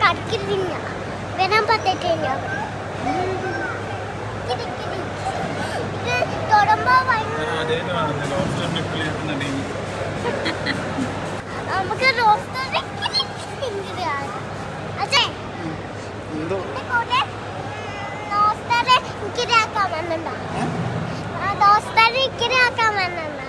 കടിക്കില്ല വരാൻ പറ്റത്തില്ല നമുക്ക് റോസ്റ്റർ ഇക്കിരാക്കാൻ വന്നിട്ടുണ്ടോ ദോസ്താരെ ഇക്കിരാക്കാൻ വന്നിട്ടുണ്ടോ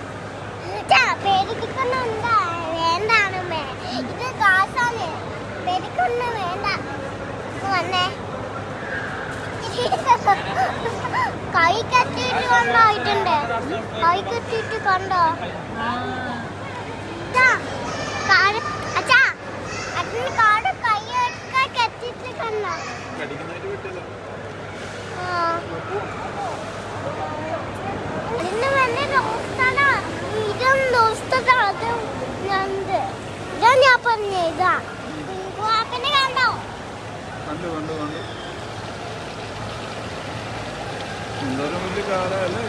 കൈ കെട്ടിയിട്ട് കണ്ടോ ഇട്ടുണ്ട് കൈ കെട്ടിയിട്ട് കണ്ടോ? കണ്ടോ? കണ്ട് കണ്ട് കണ്ട്. എന്തോരം വലിയ കാലല്ലേ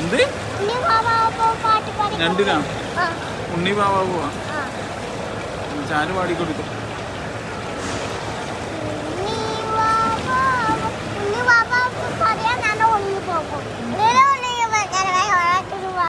എന്ത്? ഉണ്ണി ബാബാ പോവാ. ഞാനും ആടിക്കൊടുക്കും